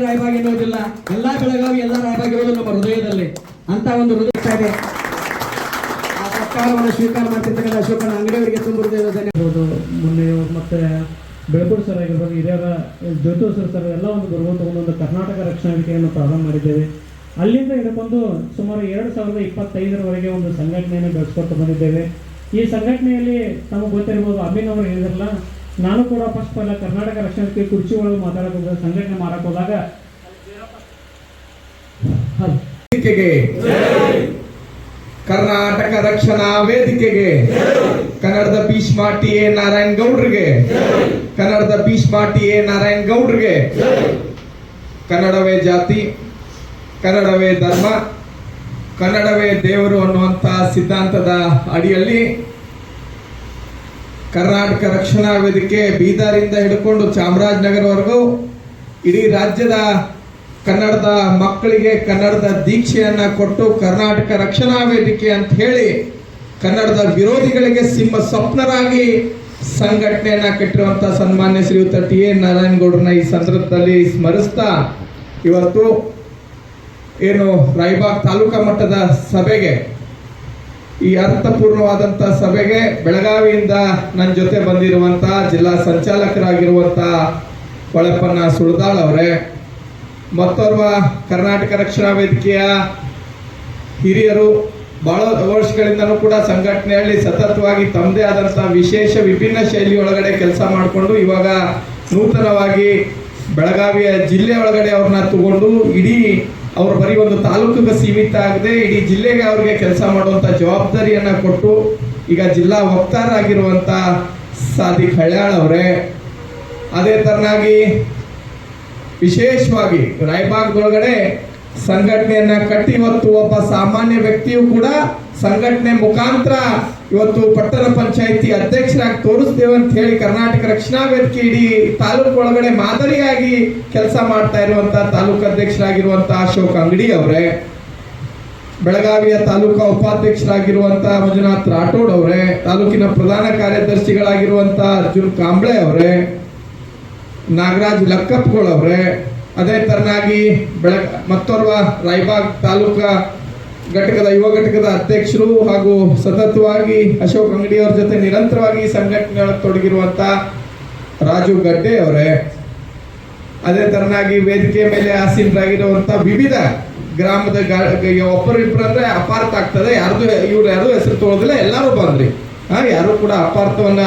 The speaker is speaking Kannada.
ರಾಯಭಾಗ ಎನ್ನುವುದಿಲ್ಲ ಎಲ್ಲಾ ಬೆಳಗಾವಿ, ಎಲ್ಲ ರಾಯಭಾಗ ಇರೋದು ನಮ್ಮ ಹೃದಯದಲ್ಲಿ. ಅಂತ ಒಂದು ಹೃದಯ ಇದೆ ಆ ಸರ್ಕಾರವನ್ನು ಸ್ವೀಕಾರ ಮಾಡ್ತಿರ್ತಕ್ಕಂಥ ಅಶೋಕನ ಅಂಗಡಿಯವರಿಗೆ ತುಂಬ ಧನ್ಯವಾದ ಆಗಿರ್ಬೋದು ಮೊನ್ನೆ ಮತ್ತೆ ಬೆಳಗೂರು ಸರ್ ಆಗಿರ್ಬೋದು, ಹಿರಿಯರ ಜ್ಯೋತಿ ಸರ್ ಸರ್, ಎಲ್ಲ ಒಂದು ಬರುವಂಥ ಒಂದೊಂದು ಒಂದು ಕರ್ನಾಟಕ ರಕ್ಷಣಾ ವೇದಿಕೆಯನ್ನು ಪ್ರಾರಂಭ ಮಾಡಿದ್ದೇವೆ. ಅಲ್ಲಿಂದ ಹಿಡ್ಕೊಂಡು ಸುಮಾರು ಎರಡು ಸಾವಿರದ ಇಪ್ಪತ್ತೈದರವರೆಗೆ ಒಂದು ಸಂಘಟನೆಯನ್ನು ಬೆಳೆಸ್ಕೊಟ್ಟು ಬಂದಿದ್ದೇವೆ. ಈ ಸಂಘಟನೆಯಲ್ಲಿ ನಮಗೆ ಗೊತ್ತಿರ್ಬೋದು ಅಮೀನ್ ಅವರು ಹೇಳಿದ್ರಲ್ಲ ನಾನು ಕೂಡ ಫಸ್ಟ್ ಎಲ್ಲ ಕರ್ನಾಟಕ ರಕ್ಷಣಾ ಕುರ್ಚಿ ಒಳಗೆ ಮಾತಾಡಕ್ ಹೋದಾಗ, ಸಂಘಟನೆ ಮಾಡಕ್ ಹೋದಾಗ ಕರ್ನಾಟಕ ರಕ್ಷಣಾ ವೇದಿಕೆಗೆ. ಕನ್ನಡದ ಭೀಷ್ಮ ಟಿ ಎ ನಾರಾಯಣ್ ಗೌಡ್ರಿಗೆ. ಕನ್ನಡದ ಭೀಷ್ಮ ಟಿ ಎ ನಾರಾಯಣ್ ಗೌಡ್ರಿಗೆ. ಕನ್ನಡವೇ ಜಾತಿ, ಕನ್ನಡವೇ ಧರ್ಮ, ಕನ್ನಡವೇ ದೇವರು ಅನ್ನುವಂಥ ಸಿದ್ಧಾಂತದ ಅಡಿಯಲ್ಲಿ ಕರ್ನಾಟಕ ರಕ್ಷಣಾ ವೇದಿಕೆ ಬೀದರಿಂದ ಹಿಡ್ಕೊಂಡು ಚಾಮರಾಜನಗರವರೆಗೂ ಇಡೀ ರಾಜ್ಯದ ಕನ್ನಡದ ಮಕ್ಕಳಿಗೆ ಕನ್ನಡದ ದೀಕ್ಷೆಯನ್ನ ಕೊಟ್ಟು ಕರ್ನಾಟಕ ರಕ್ಷಣಾ ವೇದಿಕೆ ಅಂತ ಹೇಳಿ ಕನ್ನಡದ ವಿರೋಧಿಗಳಿಗೆ ಸಿಂಹ ಸ್ವಪ್ನರಾಗಿ ಸಂಘಟನೆಯನ್ನ ಕಟ್ಟಿರುವಂತ ಸನ್ಮಾನ್ಯ ಶ್ರೀಯುತ ಟಿ ಎ ನಾರಾಯಣಗೌಡರನ್ನ ಈ ಸಂದರ್ಭದಲ್ಲಿ ಸ್ಮರಿಸ್ತಾ ಇವತ್ತು ಏನು ರಾಯಬಾಗ್ ತಾಲೂಕಾ ಮಟ್ಟದ ಸಭೆಗೆ ಈ ಅರ್ಥಪೂರ್ಣವಾದಂತ ಸಭೆಗೆ ಬೆಳಗಾವಿಯಿಂದ ನನ್ನ ಜೊತೆ ಬಂದಿರುವಂತ ಜಿಲ್ಲಾ ಸಂಚಾಲಕರಾಗಿರುವಂತ ಹೊಳಪನ್ನ ಸುಳ್ದಾಳ್ ಅವರೇ, ಮತ್ತೋರ್ವ ಕರ್ನಾಟಕ ರಕ್ಷಣಾ ವೇದಿಕೆಯ ಹಿರಿಯರು ಬಹಳ ವರ್ಷಗಳಿಂದನೂ ಕೂಡ ಸಂಘಟನೆಯಲ್ಲಿ ಸತತವಾಗಿ ತಮ್ಮದೇ ಆದಂಥ ವಿಶೇಷ ವಿಭಿನ್ನ ಶೈಲಿ ಒಳಗಡೆ ಕೆಲಸ ಮಾಡಿಕೊಂಡು ಇವಾಗ ನೂತನವಾಗಿ ಬೆಳಗಾವಿಯ ಜಿಲ್ಲೆ ಒಳಗಡೆ ಅವ್ರನ್ನ ತಗೊಂಡು ಇಡೀ ಅವ್ರು ಬರೀ ಒಂದು ತಾಲೂಕಿಗೆ ಸೀಮಿತ ಆಗದೆ ಇಡೀ ಜಿಲ್ಲೆಗೆ ಅವ್ರಿಗೆ ಕೆಲಸ ಮಾಡುವಂಥ ಜವಾಬ್ದಾರಿಯನ್ನು ಕೊಟ್ಟು ಈಗ ಜಿಲ್ಲಾ ವಕ್ತಾರರಾಗಿರುವಂಥ ಸಾದಿಕ್ ಹಳ್ಯಾಳ್ ಅವರೇ, ಅದೇ ತರನಾಗಿ ವಿಶೇಷವಾಗಿ ರಾಯಬಾಗ್ದೊಳಗಡೆ ಸಂಘಟನೆಯನ್ನ ಕಟ್ಟಿ ಇವತ್ತು ಒಬ್ಬ ಸಾಮಾನ್ಯ ವ್ಯಕ್ತಿಯು ಕೂಡ ಸಂಘಟನೆ ಮುಖಾಂತರ ಇವತ್ತು ಪಟ್ಟಣ ಪಂಚಾಯಿತಿ ಅಧ್ಯಕ್ಷರಾಗಿ ತೋರಿಸ್ತೇವೆ ಅಂತ ಹೇಳಿ ಕರ್ನಾಟಕ ರಕ್ಷಣಾ ವೇದಿಕೆ ಇಡೀ ತಾಲೂಕು ಒಳಗಡೆ ಮಾದರಿಯಾಗಿ ಕೆಲಸ ಮಾಡ್ತಾ ಇರುವಂತ ತಾಲೂಕು ಅಧ್ಯಕ್ಷರಾಗಿರುವಂತ ಅಶೋಕ್ ಅಂಗಡಿ ಅವರೇ, ಬೆಳಗಾವಿಯ ತಾಲೂಕಾ ಉಪಾಧ್ಯಕ್ಷರಾಗಿರುವಂತಹ ಮಂಜುನಾಥ್ ರಾಠೋಡ್ ಅವರೇ, ತಾಲೂಕಿನ ಪ್ರಧಾನ ಕಾರ್ಯದರ್ಶಿಗಳಾಗಿರುವಂತಹ ಅರ್ಜುನ್ ಕಾಂಬ್ಳೆ ಅವರೇ, ನಾಗರಾಜ್ ಲಕ್ಕಪ್ಗಳು ಅವರೇ ಅದೇ ತರನಾಗಿ ಬೆಳಕ ಮತ್ತೋರ್ವ ರಾಯಬಾಗ್ ತಾಲೂಕಾ ಘಟಕದ ಯುವ ಘಟಕದ ಅಧ್ಯಕ್ಷರು ಹಾಗೂ ಸತತವಾಗಿ ಅಶೋಕ್ ಅಂಗಡಿ ಅವ್ರ ಜೊತೆ ನಿರಂತರವಾಗಿ ಸಂಘಟನೆ ತೊಡಗಿರುವಂತ ರಾಜು ಗಡ್ಡೆ ಅವರೇ. ಅದೇ ತರನಾಗಿ ವೇದಿಕೆ ಮೇಲೆ ಆಸೀನರಾಗಿರುವಂತ ವಿವಿಧ ಗ್ರಾಮದ ಒಬ್ಬರಿಬ್ಬರು ಅಂದ್ರೆ ಅಪಾರ್ಥ ಆಗ್ತದೆ. ಯಾರ್ದು, ಇವ್ರು ಯಾರು ಹೆಸರು ತೊಳೋದಿಲ್ಲ ಎಲ್ಲರೂ ಬಂದ್ರಿ ಯಾರು ಕೂಡ ಅಪಾರ್ಥವನ್ನ